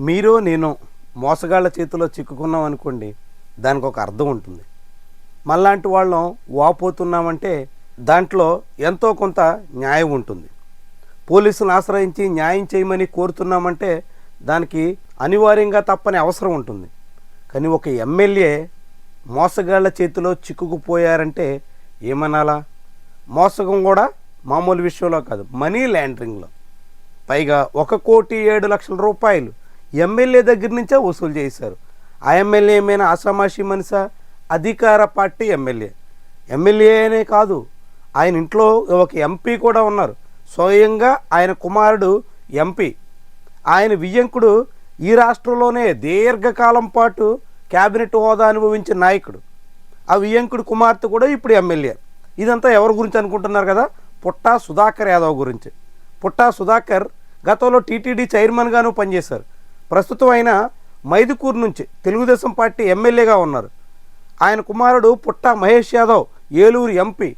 మీరు నేను మోసగాళ్ళ చేతిలో చిక్కుకున్నాం అనుకోండి దానికి ఒక అర్థం ఉంటుంది. మళ్ళాంటి వాళ్ళం వాపోతున్నామంటే దాంట్లో ఎంతో కొంత న్యాయం ఉంటుంది. పోలీసులను ఆశ్రయించి న్యాయం చేయమని కోరుతున్నామంటే దానికి అనివార్యంగా తప్పని అవసరం ఉంటుంది. కానీ ఒక ఎమ్మెల్యే మోసగాళ్ళ చేతిలో చిక్కుకుపోయారంటే ఏమనాలా? మోసగం కూడా మామూలు విషయంలో కాదు మనీ ల్యాండరింగ్లో పైగా ఒక కోటి ఏడు లక్షల రూపాయలు ఎమ్మెల్యే దగ్గర నుంచే వసూలు చేశారు. ఆ ఎమ్మెల్యే ఏమైనా ఆసామాషి మనిషా? అధికార పార్టీ ఎమ్మెల్యే. ఎమ్మెల్యే అనే కాదు ఆయన ఇంట్లో ఒక ఎంపీ కూడా ఉన్నారు. స్వయంగా ఆయన కుమారుడు ఎంపీ. ఆయన వియ్యంకుడు ఈ రాష్ట్రంలోనే దీర్ఘకాలం పాటు క్యాబినెట్ హోదా అనుభవించిన నాయకుడు. ఆ వియ్యంకుడు కుమార్తె కూడా ఇప్పుడు ఎమ్మెల్యే. ఇదంతా ఎవరి గురించి అనుకుంటున్నారు కదా? పుట్టా సుధాకర్ యాదవ్ గురించి. పుట్టా సుధాకర్ గతంలో టీటీడీ చైర్మన్గాను పనిచేశారు. ప్రస్తుతం ఆయన మైదుకూరు నుంచి తెలుగుదేశం పార్టీ ఎమ్మెల్యేగా ఉన్నారు. ఆయన కుమారుడు పుట్ట మహేష్ యాదవ్ ఏలూరు ఎంపీ.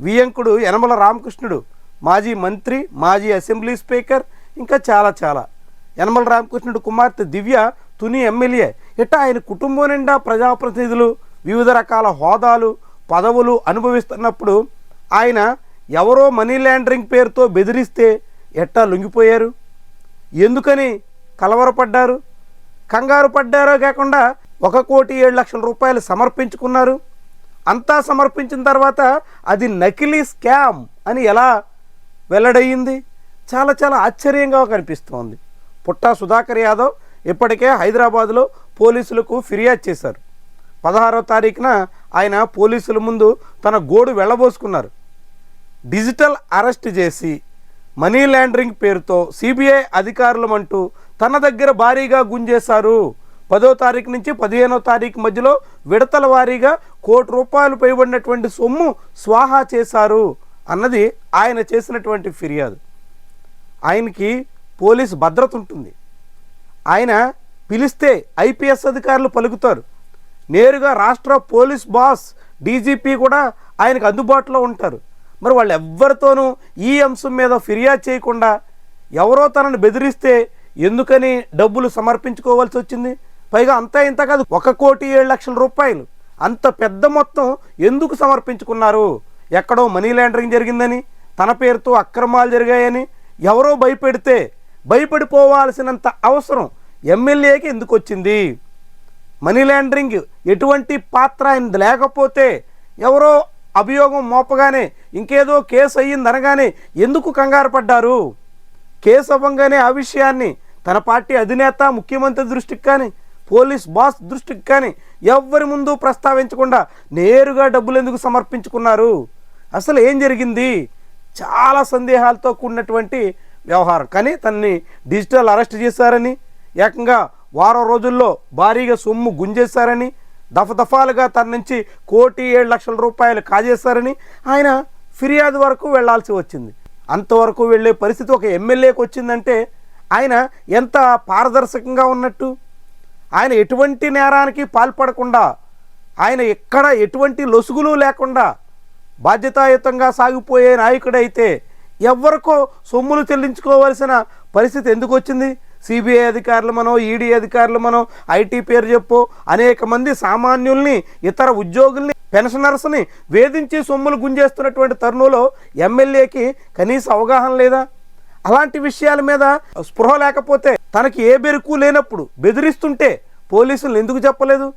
వియంకుడు యనమల రామకృష్ణుడు మాజీ మంత్రి మాజీ అసెంబ్లీ స్పీకర్ ఇంకా చాలా చాలా. యనమల రామకృష్ణుడు కుమార్తె దివ్య తుని ఎమ్మెల్యే. ఇట ఆయన కుటుంబం నిండా ప్రజాప్రతినిధులు వివిధ రకాల హోదాలు పదవులు అనుభవిస్తున్నప్పుడు ఆయన ఎవరో మనీ లాండరింగ్ పేరుతో బెదిరిస్తే ఎట్టా లొంగిపోయారు? ఎందుకని కలవరపడ్డారు. కంగారు పడ్డారో కాకుండా ఒక కోటి ఏడు లక్షల రూపాయలు సమర్పించుకున్నారు. అంతా సమర్పించిన తర్వాత అది నకిలీ స్కామ్ అని ఎలా వెల్లడయ్యింది చాలా చాలా ఆశ్చర్యంగా కనిపిస్తోంది. పుట్టా సుధాకర్ యాదవ్ ఇప్పటికే హైదరాబాద్లో పోలీసులకు ఫిర్యాదు చేశారు. పదహారో తారీఖున ఆయన పోలీసుల ముందు తన గోడు వెళ్ళబోసుకున్నారు. డిజిటల్ అరెస్ట్ చేసి మనీ లాండరింగ్ పేరుతో సిబిఐ అధికారులమంటూ తన దగ్గర భారీగా గుంజేశారు. పదో తారీఖు నుంచి పదిహేనో తారీఖు మధ్యలో విడతల వారీగా కోటి రూపాయలు పైబడినటువంటి సొమ్ము స్వాహా చేశారు అన్నది ఆయన చేసినటువంటి ఫిర్యాదు. ఆయనకి పోలీస్ భద్రత ఉంటుంది. ఆయన పిలిస్తే ఐపీఎస్ అధికారులు పలుకుతారు. నేరుగా రాష్ట్ర పోలీస్ బాస్ డీజీపీ కూడా ఆయనకు అందుబాటులో ఉంటారు. మరి వాళ్ళు ఎవ్వరితోనూ ఈ అంశం మీద ఫిర్యాదు చేయకుండా ఎవరో తనను బెదిరిస్తే ఎందుకని డబ్బులు సమర్పించుకోవాల్సి వచ్చింది? పైగా అంతా ఇంత కాదు ఒక కోటి ఏడు లక్షల రూపాయలు. అంత పెద్ద మొత్తం ఎందుకు సమర్పించుకున్నారు? ఎక్కడో మనీ లాండరింగ్ జరిగిందని తన పేరుతో అక్రమాలు జరిగాయని ఎవరో భయపెడితే భయపడిపోవాల్సినంత అవసరం ఎమ్మెల్యేకి ఎందుకు వచ్చింది? మనీ లాండరింగ్ ఎటువంటి పాత్ర ఆయనది లేకపోతే ఎవరో అభియోగం మోపగానే ఇంకేదో కేసు అయ్యిందనగానే ఎందుకు కంగారు పడ్డారు? కేసు అవ్వంగానే ఆ విషయాన్ని తన పార్టీ అధినేత ముఖ్యమంత్రి దృష్టికి కానీ పోలీస్ బాస్ దృష్టికి కానీ ఎవ్వరి ముందు ప్రస్తావించకుండా నేరుగా డబ్బులు ఎందుకు సమర్పించుకున్నారు? అసలు ఏం జరిగింది? చాలా సందేహాలతో కూడినటువంటి వ్యవహారం. కానీ తనని డిజిటల్ అరెస్ట్ చేశారని ఏకంగా వారం రోజుల్లో భారీగా సొమ్ము గుంజేశారని దఫదఫాలుగా తన నుంచి కోటి ఏడు లక్షల రూపాయలు కాజేశారని ఆయన ఫిర్యాదు వరకు వెళ్ళాల్సి వచ్చింది. అంతవరకు వెళ్ళే పరిస్థితి ఒక ఎమ్మెల్యేకి వచ్చిందంటే ఆయన ఎంత పారదర్శకంగా ఉన్నట్టు? ఆయన ఎటువంటి నేరానికి పాల్పడకుండా ఆయన ఎక్కడ ఎటువంటి లొసుగులు లేకుండా బాధ్యతాయుతంగా సాగిపోయే నాయకుడైతే ఎవరికో సొమ్ములు చెల్లించుకోవాల్సిన పరిస్థితి ఎందుకు వచ్చింది? సిబిఐ అధికారులు మనం ఈడీ అధికారులు మనం ఐటీ పేరు చెప్పు. అనేక మంది సామాన్యుల్ని ఇతర ఉద్యోగుల్ని పెన్షనర్స్ని వేధించి సొమ్ములు గుంజేస్తున్నటువంటి తరుణంలో ఎమ్మెల్యేకి కనీస అవగాహన లేదా? అలాంటి విషయాల మీద స్పృహ లేకపోతే తనకి ఏ బెరుకు లేనప్పుడు బెదిరిస్తుంటే పోలీసులు ఎందుకు చెప్పలేదు?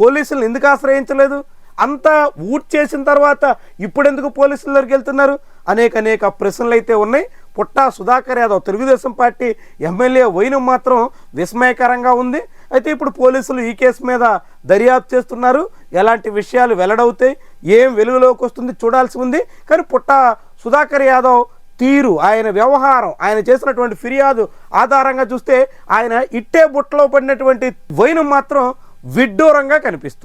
పోలీసులు ఎందుకు ఆశ్రయించలేదు? అంతా ఊట్ చేసిన తర్వాత ఇప్పుడెందుకు పోలీసుల దగ్గరికి వెళ్తున్నారు? అనేక అనేక ప్రశ్నలు అయితే ఉన్నాయి. పుట్టా సుధాకర్ యాదవ్ తెలుగుదేశం పార్టీ ఎమ్మెల్యే వైనం మాత్రం విస్మయకరంగా ఉంది. అయితే ఇప్పుడు పోలీసులు ఈ కేసు మీద దర్యాప్తు చేస్తున్నారు. ఎలాంటి విషయాలు వెల్లడవుతాయి? ఏం వెలుగులోకి వస్తుంది? చూడాల్సి ఉంది. కానీ పుట్టా సుధాకర్ యాదవ్ తీరు ఆయన వ్యవహారం ఆయన చేసినటువంటి ఫిర్యాదు ఆధారంగా చూస్తే ఆయన ఇట్టే బుట్టలో పడినటువంటి వైనం మాత్రం విడ్డూరంగా కనిపిస్తుంది.